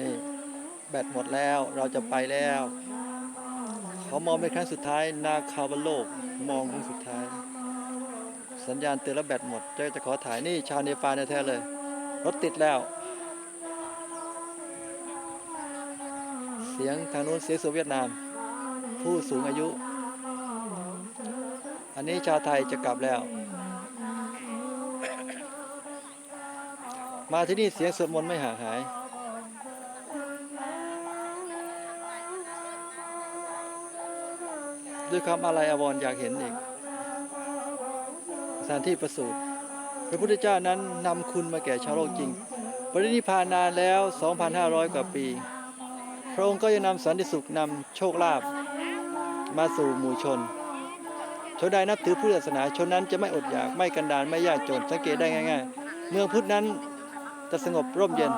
นี่แบตหมดแล้วเราจะไปแล้วเขามองเป็นครั้งสุดท้าย นาคาวโลกมองครั้งสุดท้าย สัญญาณเตือนแล้วแบตหมดจะจะขอถ่ายนี่ชาวเนปาลแท้เลย รถติดแล้ว เสียงทางนู้นเสียงสุเวียดนาม ผู้สูงอายุ อันนี้ชาวไทยจะกลับแล้ว มาที่นี่เสียงสวดมนต์ไม่ห่างหาย ด้วยความอาลัยอวรอยากเห็นอีกสถานที่ประสูติพระพุทธเจ้านั้นนำคุณมาแก่ชาวโลกจริง ปรินิพานนานแล้ว 2,500 กว่าปี พระองค์ก็ยังนำสันติสุขนำโชคลาภมาสู่หมู่ชน ชนใดนับถือพุทธศาสนาชนนั้นจะไม่อดอยากไม่กันดารไม่ยากจนสังเกตได้ง่าย ๆ เมืองพุทธนั้นจะสงบร่มเย็น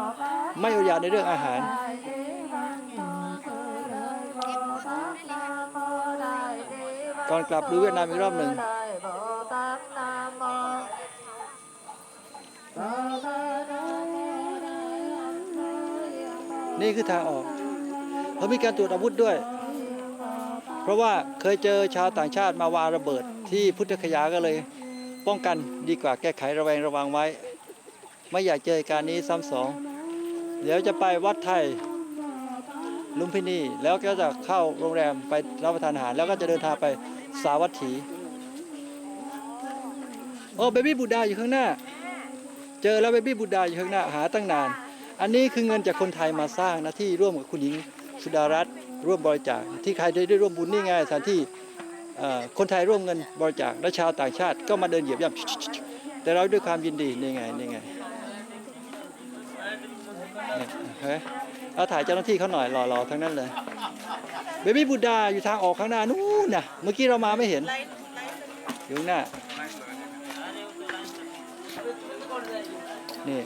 ไม่อดอยากในเรื่องอาหาร ก่อนกลับดูเวียดนามอีกรอบหนึ่ง นี่คือทางออกเขามีการตรวจอาวุธด้วย เพราะว่าเคยเจอชาวต่างชาติมาวางระเบิดที่พุทธคยาก็เลย ป้องกันดีกว่าแก้ไขระแวงระวังไว้ ไม่อยากเจอเหตุการณ์นี้ซ้ำสอง เดี๋ยวจะไปวัดไทย ลุมพินี แล้วก็จะเข้าโรงแรมไปรับประทานอาหาร แล้วก็จะเดินทางไปสาวัตถีโอ้เบบี้บูดาอยู่ข้างหน้า เจอแล้วเบบี้บูดาอยู่ข้างหน้าหาตั้งนาน อันนี้คือเงินจากคนไทยมาสร้างนะที่ร่วมกับคุณหญิงสุดารัตน์ร่วมบริจาคที่ใครได้ได้ร่วมบุญนี่ไงสถานที่คนไทยร่วมเงินบริจาคและชาวต่างชาติก็มาเดินเหยียบย่ำแต่เราด้วยความยินดีนี่ไงนี่ไง เนี่ยเอาถ่ายเจ้าหน้าที่เขาหน่อยหล่อๆทั้งนั้นเลยเบบี้บุดาอยู่ทางออกข้างหน้านู้นน่ะเมื่อกี้เรามาไม่เห็นอยู่หน้านี่